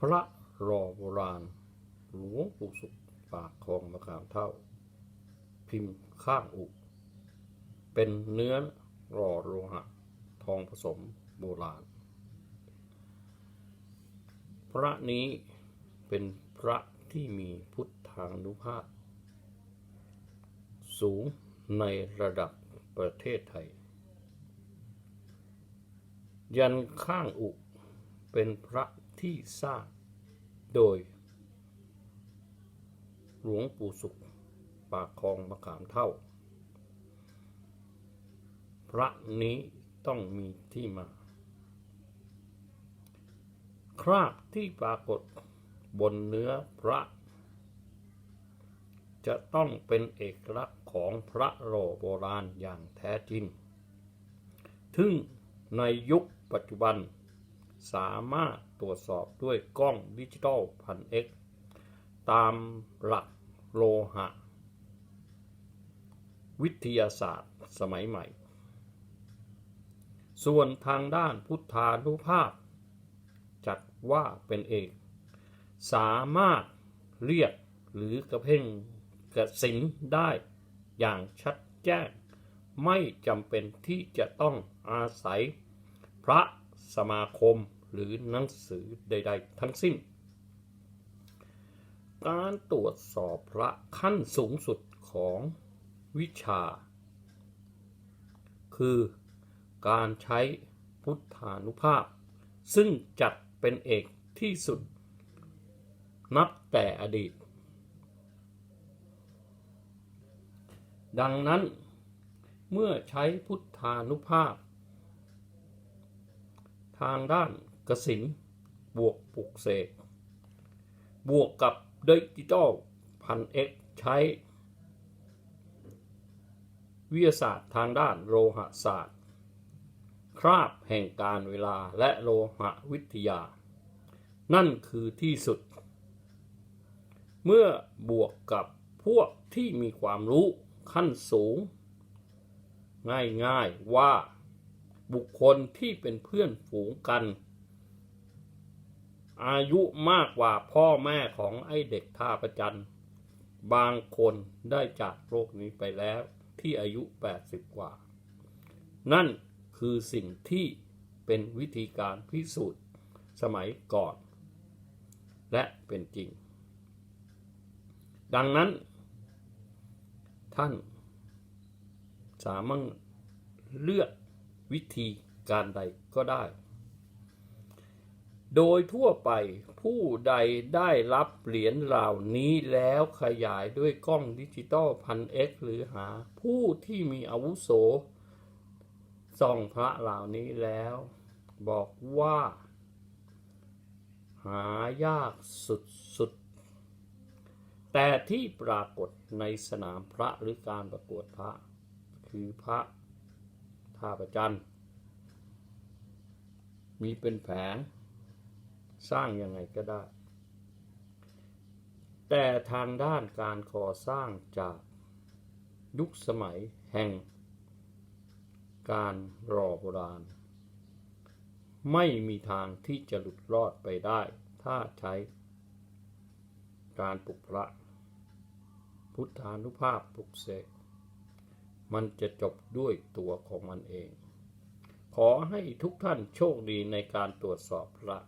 พระรอโบราณหลวงปู่สุขปากคลองมะขามเท่า พิมพ์ข้างอุเป็นเนื้อรอโลหะ ทองผสมโบราณ พระนี้เป็นพระที่มีพุทธานุภาพ สูงในระดับประเทศไทย ยันข้างอุเป็นพระ ที่สร้างโดย หลวงปู่สุข ปากคลองมะขามเท่า พระนี้ต้องมีที่มา คราบที่ปรากฏบนเนื้อพระ จะต้องเป็นเอกลักษณ์ของพระโลโบราณอย่างแท้จริงซึ่งในยุคปัจจุบัน สามารถตรวจสอบด้วยกล้องดิจิตอลพันเอ็กตามหลักโลหะ วิทยาศาสตร์สมัยใหม่ ส่วนทางด้านพุทธานุภาพ จัดว่าเป็นเอก สามารถเรียกหรือกระเพ่งกระสินได้อย่างชัดแจ้ง ไม่จำเป็นที่จะต้องอาศัยพระสมาคม หรือหนังสือใด ๆ ทั้งสิ้น การตรวจสอบพระขั้นสูงสุดของวิชา คือการใช้พุทธานุภาพ ซึ่งจัดเป็นเอกที่สุด นับแต่อดีต ดังนั้นเมื่อใช้พุทธานุภาพ ทางด้าน กสินบวกปลุกเสกบวกกับดิจิตอลพันเอ็กใช้ วิทยาศาสตร์ทางด้านโลหะศาสตร์ คราบแห่งการเวลาและโลหะวิทยา นั่นคือที่สุด เมื่อบวกกับพวกที่มีความรู้ขั้นสูง ง่ายๆว่าบุคคลที่เป็นเพื่อนฝูงกัน อายุมากกว่าพ่อแม่ของไอ้เด็กท่าประจันบางคนได้จากโลกนี้ไปแล้วที่อายุ 80 กว่า นั่นคือสิ่งที่เป็นวิธีการพิสูจน์สมัยก่อน และเป็นจริง ดังนั้น ท่านสามารถเลือกวิธีการใดก็ได้ โดยทั่วไปผู้ใดได้รับเหรียญเหล่านี้แล้วขยายด้วยกล้องดิจิตอลพันเอ็กหรือหา ผู้ที่มีอาวุโสส่องพระเหล่านี้แล้ว บอกว่า หายากสุดๆ แต่ที่ปรากฏในสนามพระหรือการประกวดพระ คือพระท่าประจันมีเป็นแผง สร้างยังไงก็ได้ แต่ทางด้านการก่อสร้างจากยุคสมัยแห่ง การรอโบราณ ไม่มีทางที่จะหลุดรอดไปได้ ถ้าใช้ การปลุกพระ พุทธานุภาพปลุกเสกมันจะจบด้วยตัวของมันเอง ขอให้ทุกท่านโชคดีในการตรวจสอบพระ